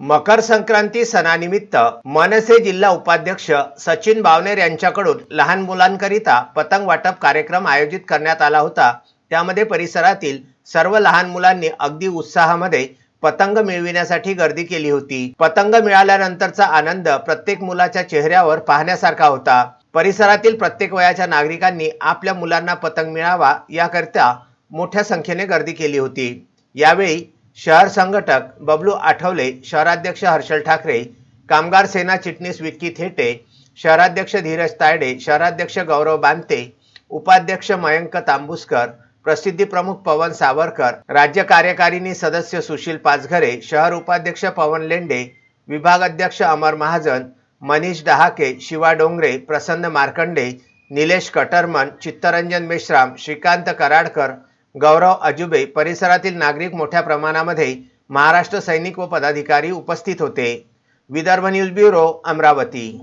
मकर संक्रांती सणानिमित्त मनसे जिल्हा उपाध्यक्ष सचिन बावनेर यांच्याकडून लहान मुलांकरिता पतंग वाटप कार्यक्रम आयोजित करण्यात आला होता. त्यामध्ये परिसरातील सर्व लहान मुलांनी अगदी उत्साहामध्ये पतंग मिळविण्यासाठी गर्दी केली होती. पतंग मिळाल्यानंतरचा आनंद प्रत्येक मुलाच्या चेहऱ्यावर पाहण्यासारखा होता. परिसरातील प्रत्येक वयाच्या नागरिकांनी आपल्या मुलांना पतंग मिळावा याकरिता मोठ्या संख्येने गर्दी केली होती. यावेळी शहर संघटक बबलू आठवले शहराध्यक्ष हर्षल ठाकरे कामगार सेना चिटणीस विक्की थेटे शहराध्यक्ष धीरज तायडे शहराध्यक्ष गौरव बांते उपाध्यक्ष मयंक तांबुसकर प्रसिद्धी प्रमुख पवन सावरकर राज्य कार्यकारिणी सदस्य सुशील पाचघरे शहर उपाध्यक्ष पवन लेंडे विभाग अध्यक्ष अमर महाजन मनीष डहाके शिवा डोंगरे प्रसन्न मार्कंडे निलेश कटरमन चित्तरंजन मेश्राम श्रीकांत कराडकर गौरव अजुबे परिसरातील नागरिक मोठ्या प्रमाणामध्ये महाराष्ट्र सैनिक व पदाधिकारी उपस्थित होते. Vidarbha news bureau Amravati.